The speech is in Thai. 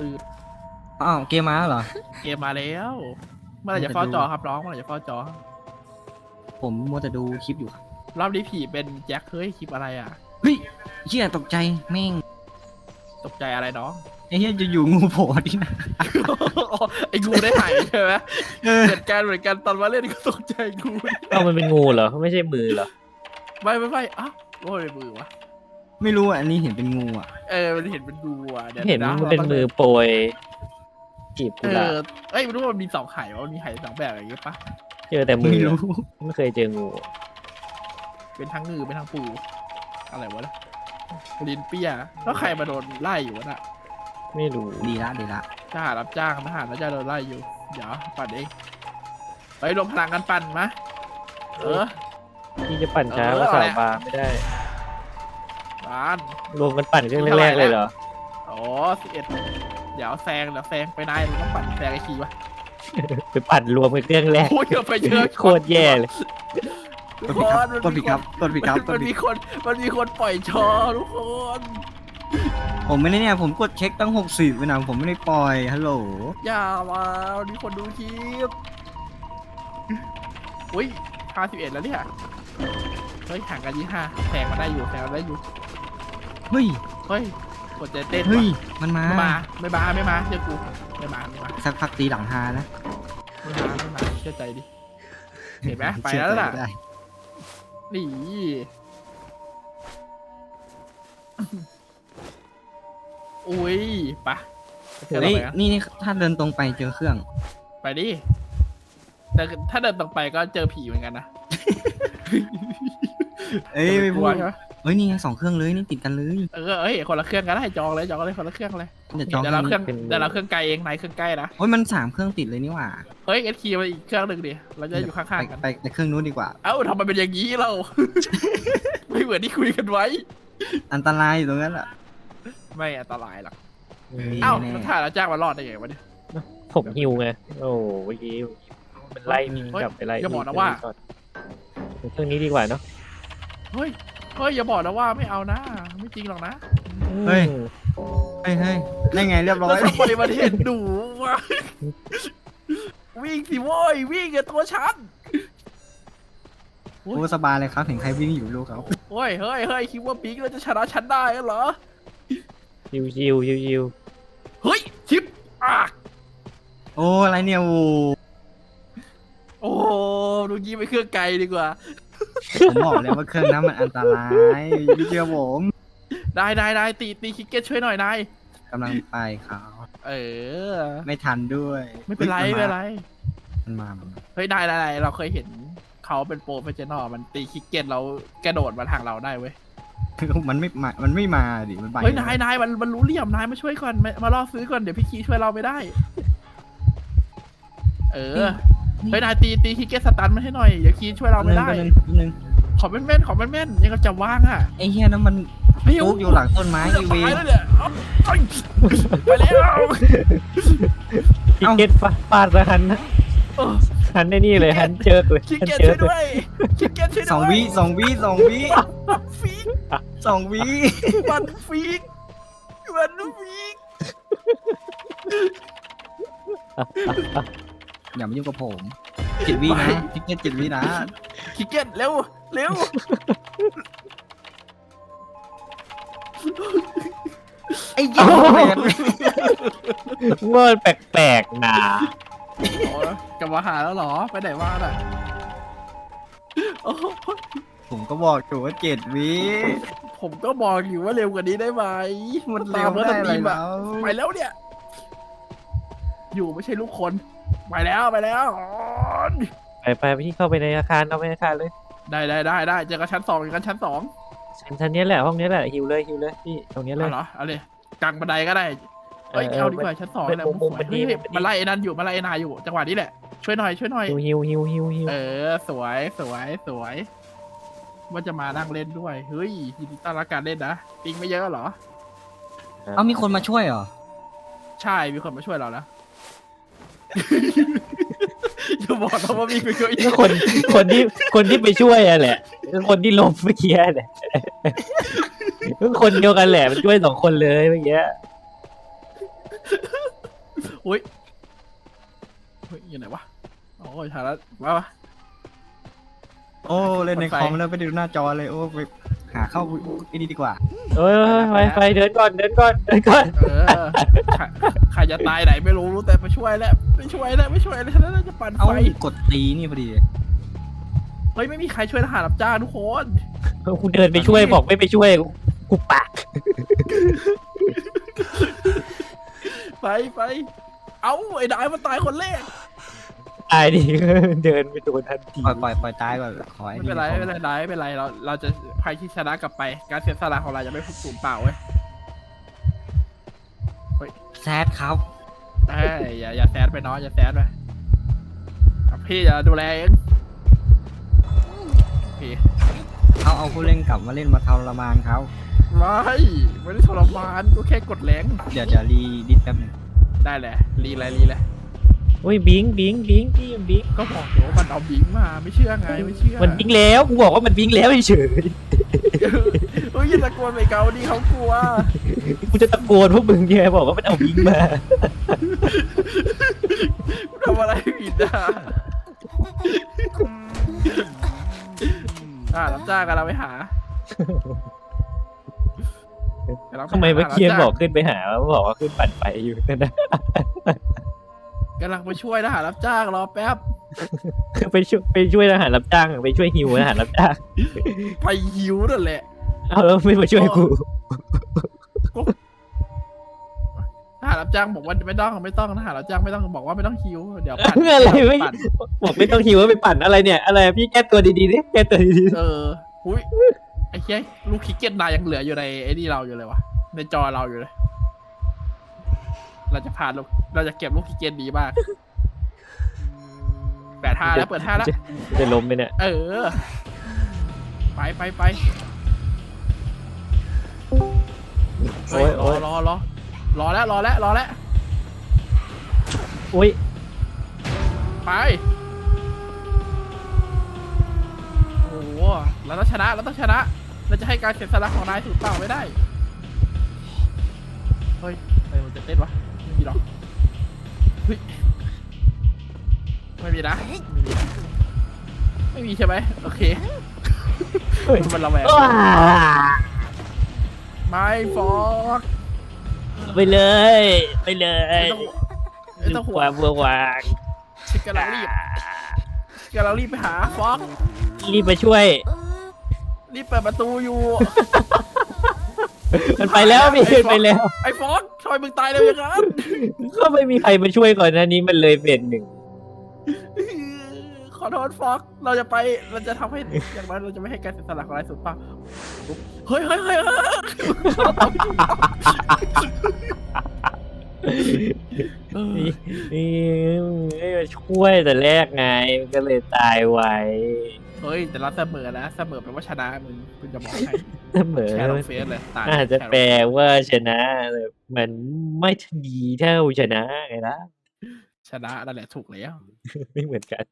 ตื่นอ้าวเกมมาแล้วเหรอ เกมมาแล้วเมื่อไหร่จะเฝ้าจอครับน้องเมื่อไหร่จะเฝ้าจอผมมัวแต่ดูคลิปอยู่ครับรอบนี้ผีเป็นแจ็คเฮ้ยคลิปอะไรอะ เฮ้ยเชี่ยตกใจแม่งตกใจอะไรน้อง ไอ้เหี้ยจะอยู่งูโผล่ที่นะไอ้งูได้หายใช่ไหมเออเหตุการณ์เหมือนกันตอนมาเล่นก็ตกใจงูเอ้ามันเป็นงูเหรอไม่ใช่มือเหรอไม่ไม่ไม่อ้าวโอ้ยมือวะ ไม่รู้อะอันนี้เห็นเป็นงูอะเออมันเห็นเป็นงูอะดี๋ยวเห็นนะมันเป็นมือโปรยกีบเอกุหลาอบเอ้ยไม่รู้ว่ามันมีสองไข่วะมันมีไข่สองแบบอย่างเงี้ยปะเจอแต่มืไม่อรู้ไม่เคยเจองู เป็นทั้งงูเป็นทั้งปู อะไรวะเนี่ยลินเปียแล้วใครมาโดนไล่อยู่วะน่ะไม่รู้ดีละดีละทหารรับจ้างทหารแล้วจะโดนไล่อยู่ เดี๋ยวปั่นเองไปรวมพลังกันปั่นมะเออ ที่จะปั่นช้าเออก็สาอะไรวบาไม่ได้บ้านรวมกันปั่นเครื่องแรกๆเลยเหรอ อ๋อสิบเอ็ดเดี๋ยวแซงเดี๋ยวแซงไปนายมึงต้องปั่นแซงไอ้คีวะไปปั่นรวมกันเครื่องแรก โอ้ยเอาไปเยอะโคตรแย่เลยกดผิดครับกดผิดครับกดผิดครับกมัดนผิมีดคนมันมีคนปล่อยชอทุกคนผมไม่ได้เนี่ยผมกดเช็คตั้งหกสิบไปนะผมไม่ได้ปล่อยฮัลโหลอย่ามาวันนี้คนดูคลิปอุ้ยห้าสิบเอ็ดแล้วเนี่ยเฮ้ยห่างกันยี่ห้าแซงมาได้อยู่แซงมาได้อยู่ เฮ้ย เฮ้ยกดใจเต้นเฮ้ย ว่ะมันมา ไม่มาไม่มาไม่มาเชื่อกูไม่มาไม่มาสักพักตีหลังฮานะไม่มาไม่มาเชื่อใจดิ เห็นไหมไปแล้วน่ะ เชื่อใจได้นี่อุ้ยไปะเฮ้ยนี่นี่ถ้าเดินตรงไปเจอเครื่อง ไปดิแต่ถ้าเดินตรงไปก็เจอผีเหมือนกันนะเอ้ยไม่กพูลัวดใช่ไหม เฮ้ยนี่ไงสองเครื่องเลยนี่ติดกันเลยเออเอ้ยคนละเครื่องกันได้จองเลยจองเลยคนละเครื่องเลยเดี๋ยวจองเดี๋ยวเราเครื่องเป็น เดี๋ยวเราเครื่องไกลเองนายเครื่องใกล้นะโอ้ยมันสามเครื่องติดเลยนี่หว่าเฮ้ยเอสคีมาอีกเครื่องหนึ่งดิเราจะอยู่ข้างๆกันไปไปไปเครื่องนู้นดีกว่า เอ้าทำไมเป็นอย่างนี้เรา ไม่เหมือนที่คุยกันไว้ อันตรายอยู่ตรงนั้นแหละไม่อันตรายหรอกเฮ้ยเอ้าแน่แล้วถ่ายแล้วจ้างมารอดได้ไงวะเนี่ย ผมหิวไง โอ้เมื่อกี้มันไล่มีเฮ้ยกลับไปไล่อย่าบอกนะว่า เครื่องนี้ดีกว่าเนาะเฮ้ย เฮ้ยอย่าบอกนะว่าไม่เอานะ ไม่จริงหรอกนะเฮ้ยอืมเฮ้ยเฮ้ยได้ไงเรียบร้อแล้วย ทำไมมันเห็นหนูวะวิ่งสิโว้ยวิ่งกับตัวฉันโอ้สบายเลยครับ เห็นใครวิ่งอยู่ลูกครับเฮ้ยเฮ้ยเฮ้ยคิดว่าบิ๊กเราจะชนะฉันได้เหรอชิวชิวชิวชิวเฮ้ยชิปอะโอ้อะไรเนี่ยโอ้โอ้โหดูกี้ไปเครื่องไกลดีกว่า ผมบอกแล้วว่าเครื่องนั้นมันอันตรายพี่เชื่อผมได้ได้ได้ตีตีคิกเก็ตช่วยหน่อยนายกำลังไปครับเออ ไม่ทันด้วยไม่เป็นไรฮ้ยไม่เป็นไรมันมามันมาเฮ้ยได้ได้ได้เราเคยเห็นเขาเป็นโปรเฟชชั่นอลมันตีคิกเก็ตเรากระโดดมาทางเราได้เว้ยมันไม่มา มันไม่มาดิ มันไปเฮ้ยนายนายมันมันรู้เหลี่ยมนายมาช่วยก่อนมามาล่อซื้อก่อนเดี๋ยวพี่คีช่วยเราไม่ได้ เออ เฮ้ยนายตีตีคิกเก็ตสตันมาให้หน่อยเดี๋ยวคีช่วยเราไม่ได้แป๊บนึงแป๊บนึงขอแม่นๆขอแม่นๆยังกับจะว่างอะไอ้เหี้ยนั้นมันไม่จุกอยู่หลังต้นไม้จะอีเวตายนแล้วเนี่ยเอาเอาไปแล้วคิกเก็ตฟาดฟาดแล้วหันนะเออหันในนี่เลยหันเจอเลยคิกหันเก็ตเจช่อวยเลด้วยยคิกเก็ตช่วยด้วยสองวิสองวิสองวิฟีกสองวิมันฟีกมันฟีก อย่ามายุ่งกับผมเจ็ดวินะทิกเก็ตเจ็ดวินะคิกเก็ตเร็วเร็วไอ้เหี้ยแมนเมื่อแปลกๆนะโอ้กลับมาหาแล้วเหรอไปไหนมาน่ะโอ้ผมก็บอกอยู่ว่าเจ็ดวิผมก็บอกอยู่ว่าเร็วกว่านี้ได้ไหมมันตาเร็มวเมื่อได้สอะไรตรีมอะแล้วไปแล้วเนี่ย อยู่ไม่ใช่ลูกคน ไปแล้วไปแล้วไปไปไปที่เข้าไปในอาคารเข้าไปในอาคารเลย ได้ได้ได้ได้เจอกันชั้นสองเจอกันชั้นสองชั้นชั้นนี้แหละห้องนี้แหละหิวเลยหิวเลยพี่ตรงนี้เลเอายเหรอเอาเลยกลางบันไดก็ได้เอ้ยเออเอาดีกว่าชั้นสองเป็นแหละมุมมุมสวยเป็นดีเฮ้ยเป็นดีมาไล่ไอ้นั่นอยู่มาไล่ไอ้นายอยู่จังหวะนี้แหละช่วยหน่อยช่วยหน่อยหิวหิวหิวหิวหิวเออสวยสวยสวยว่าจะมานั่งเล่นด้วยเฮ้ยยินดีต้อนรับการเล่นนะปิงไม่เยอะเหรอ เอามีคนมาช่วยเหรอ ใช่มีคนมาช่วยเราแล้ว อย่าบอกนะว่ามีคนช่วยก็คนคนที่คนที่ไปช่วยอะแหละคือคนที่ล้มเมื่อกี้แหละก็คนเดียวกันแหละมันช่วยสองคนเลยเมื่อกี้อุ้ยเฮ้ยอยู่ไหนวะโอ้ยถ่ายแล้วมาวะ โอ้เล่นในกดไฟคอมแล้วไปดูหน้าจอเลยโอ้ไปหาเข้าไอ้นี่ดีกว่าเอ้ยไปไปเดินก่อนเดินก่อนเดินก่อนเออใครใครจะตายไหนไม่รู้รู้แต่มาช่วยแล้วไม่ช่วยแล้วไม่ช่วยแล้วฉันน่าจะปั่นเอาไฟกดตีนี่พอดีเฮ้ยไม่มีใครช่วยทหารรับจ้างทุกคนกูเดินไปช่วยบอกไม่ไปช่วยกูกูปากไปไปเอาไอ้ดายมันตายคนแรก ตายดิ เดินไปโดนทันทีปล่อยปล่อยปล่อยตายก่อนขอไอ้ไม่นี่เป็นไรในคอไม่เป็นไรไม่เป็นไรเราเราจะพายที่ชนะกลับไป การเสียสละของเราจะไม่พูดสูญเปล่าเว้ยแซดครับเอ้ยอย่าอย่าแซดไปเนาะอย่าแซดไปอะพี่จะดูแลเองพี่เขาเอาผู้เล่นกลับมาเล่นมาทรมานเขาไม่ไม่ได้ทรมานก็แค่กดแรงเดี๋ยวเดี๋ยวรีดิสแป๊บหนึงได้แหละรีอะไรรีเลย โอ้ยบิงบิงบิงพี่บิงก็บอกเดี๋ยวว่ามันเอาบิงมาไม่เชื่อไงไม่เชื่อมันบิงแล้วกูบอกว่ามันบิงแล้วเฉยเฮ้ยอย่าตะโกนไปเกาดิเขากลัวกูจะตะโกนพวกมึงเนี่ยบอกว่ามันเอาบิงมาทำอะไรผิดอะอ่ารับจ้างกันเราไปหาทำไมเมื่อกี้บอกขึ้นไปหาบอกว่าขึ้นปั่นไฟอยู่นั่นนะ กำลังไปช่วยทหารรับจ้างรอแป๊บ ไปช่วยไปช่วยทหารรับจ้างไปช่วยฮิวทหารรับจ้างไปหิวนั่นแหละ เอาแล้วไม่มาช่วยกูทหารรับจ้างบอกว่าไม่ต้องไม่ต้องทหารรับจ้างไม่ต้องบอกว่าไม่ต้องหิวเดี๋ยวปั่นอะไรไม่ปั่นบอกไม่ต้องฮิวไปปั่นอะไรเนี่ย อะไรพี่แก้ตัวดีๆดิแก้ตัวดีเออหุ้ยไอ้เหี้ยลูกคิกเก็ตนายยังเหลืออยู่ในไอ้นี่เราอยู่เลยวะในจอเราอยู่เลย เราจะผ่านลูกเราจะเก็บลูกคิกเก็ตดีมากแปดท่าแล้วเปิดท่าแล้วจะจะล้มไหมเนี่ย เออ ไปไปไปโอ้ยรโอ้อย รอรอรอแล้วรอแล้วรอแล้วโอ้ยไป โอ้โหเราต้องชนะเราต้องชนะ เราจะให้การเสียสละของนายสูญเปล่าไม่ได้ เฮ้ยอะไรมันจะเต้นวะไม่มีหรอกเฮ้ยไม่มีนะไม่มีนะไม่มีใช่ไหมโอเคเฮ้ย มันระแวงว้าไม่ฟอกไปเลย ไปเลยไม่ต้องไม่ต้องดูห่วควางมเบื่อวางชิคกำลังรีบชิคกำลังรีบไปหาฟอกรีบไปช่วย รีบเปิดประตูอยู่ มันไปแล้วพี่ไอ้ฟอกไปแล้ว ไอ้ฟอกทำไมมึงตายเร็วอย่างนั้นก็ไม่มีใครมาช่วยก่อนหน้านี้มันเลยเป็นหนึ่งขอโทษฟอกเราจะไปเราจะทำให้อย่างนั้นเราจะไม่ให้การเสียสละของนายสุดป่ะเฮ้ยเฮ้ยเฮ้ยเฮ้ยเออนี่นี่ไม่มาช่วยแต่แรกไงมันก็เลยตายไว เฮ้ย แต่เราเสมอนะเสมอแปลว่าชนะมึงคุณจะบอกให้เสมอแชร์ลงเฟซเลยตายอาจจะแปลว่าชนะแต่มันไม่ดีเท่าชนะไงล่ะชนะนั่นแหละถูกแล้วไม่เหมือนกัน